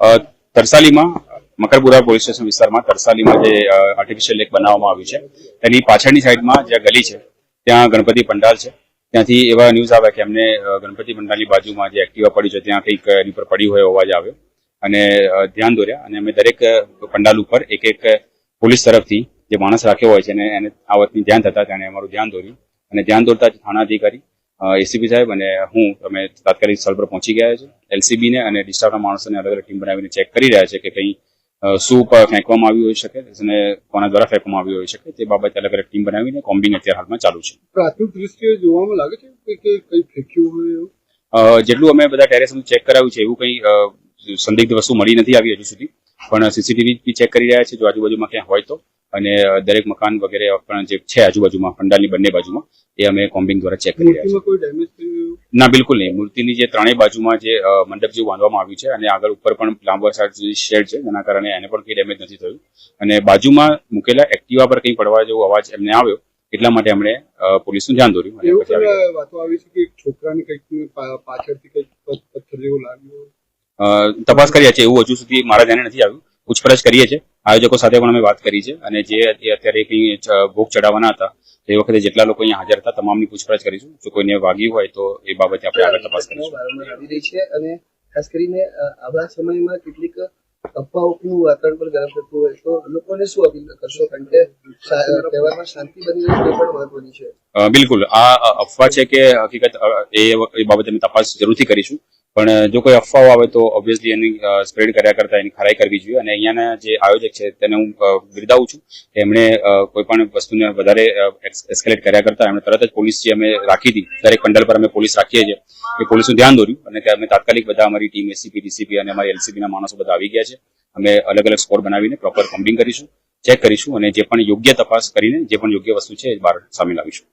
તરસાલીમાં, Makarpura police station વિસ્તારમાં તરસાલીમાં જે artificial lake બનાવવામાં આવ્યું છે, તેની પાછળની સાઈડમાં જે ગલી છે, ત્યાં ગણપતિ પંડાલ છે. ત્યાંથી એવા ન્યૂઝ આવ્યા કે અમને ગણપતિ પંડાલની બાજુમાં જે એક્ટિવા પડી છે, ત્યાં કંઈક એની પર પડી હોય અવાજ આવ્યો. અને ધ્યાન દોર્યા અને અમે દરેક પંડાલ ઉપર એક એક પોલીસ તરફથી જે માણસ રાખ્યો હોય છે, એને આ વાતની ધ્યાન થતા તેણે અમારું ધ્યાન દોર્યું. અને ધ્યાન દોરતા જ થાણા અધિકારી એસીપી સાહેબ અને હું અમે તાત્કાલિક સ્થળ પર પહોંચી ગયા છે એલસીબી ને અને ડિસ્ટાફના માણસોને અલગ અલગ ટીમ બનાવીને ચેક કરી રહ્યા છે કે કંઈ શું ફેંકવામાં આવ્યું હોઈ શકે અને કોના દ્વારા ફેંકવામાં આવ્યું હોઈ શકે તે બાબતે અલગ અલગ ટીમ બનાવીને કોમ્બિંગ અત્યારે હાલમાં ચાલુ છે. પ્રાથમિક દ્રષ્ટિએ જોવામાં લાગે છે કે કંઈ ફેંક્યું હોય જેટલું અમે બધા ટેરેસ ચેક કરાવ્યું છે એવું કંઈ સંદિગ્ધ વસ્તુ મળી નથી આવી હજુ સુધી. પણ સીસીટીવી બી ચેક કરી રહ્યા છે જો આજુબાજુમાં ક્યાં હોય તો. અને દરેક મકાન વગેરે પણ જે છે આજુબાજુમાં પંડાલની બંને બાજુમાં એ અમે કોમ્બિંગ દ્વારા ચેક કરી રહ્યા છીએ. ના બિલકુલ નહીં. મૂર્તિની જે ત્રણેય બાજુમાં જે મંડપ જેવું બાંધવામાં આવ્યું છે અને આગળ ઉપર પણ લાંબા શેડ છે જેના કારણે એને પણ કંઈ ડેમેજ નથી થયું. અને બાજુમાં મૂકેલા એક્ટિવા પર કંઈ પડવા જેવો અવાજ એમને આવ્યો એટલા માટે અમને પોલીસનું ધ્યાન દોર્યું. વાતો આવી છે કે છોકરાને કંઈક પાછળથી કંઈક પથ્થર જેવું લાગ્યું તપાસ કર્યા છે એવું હજુ સુધી મારા ધ્યાને નથી આવ્યું. પૂછપરછ કરીએ છીએ. આયોજકો સાથે પણ અમે વાત કરી છે અને જે અત્યારે કંઈ ભોગ ચડાવવાના હતા તે વખતે જેટલા લોકો અહીંયા હાજર હતા તમામની પૂછપરછ કરીશું. જો કોઈને વાગ્યું હોય તો એ બાબતે આપણે આગળ તપાસ કરીશું. અને ખાસ કરીને આવા સમયમાં કેટલીક અફવાઓનું વાતાવરણ પણ ગરમ થતું હોય તો લોકોને શું અપીલ કરશો? કારણ કે તહેવારમાં શાંતિ બની રહે પણ મહત્વની છે. બિલકુલ. આ અફવા છે કે હકીકત એ બાબતે અમે તપાસ જરૂરથી કરીશું. પણ જો કોઈ અફવાઓ આવે તો ઓબ્વિયસલી એની સ્પ્રેડ કર્યા કરતા એની ખરાઈ કરવી જોઈએ. અને અહીંયાના જે આયોજક છે, તેને હું બિરદાવું છું કે એમણે કોઈ પણ વસ્તુને વધારે એસ્કેલેટ કર્યા કરતા એમણે તરત જ પોલીસ જે અમે રાખી હતી, દરેક પંડલ પર અમે પોલીસ રાખીએ છીએ, એ પોલીસનું ધ્યાન દોર્યું. અને ત્યાં અમે તાત્કાલિક બધા અમારી ટીમ એસીપી ડીસીપી અને અમારી એલસીબીના માણસો બધા આવી ગયા છે. અમે અલગ અલગ સ્કોર બનાવીને પ્રોપર કોમ્બિંગ કરીશું ચેક કરીશું અને જે પણ યોગ્ય તપાસ કરીને, જે પણ યોગ્ય વસ્તુ છે, એ બહાર સામે લાવીશું.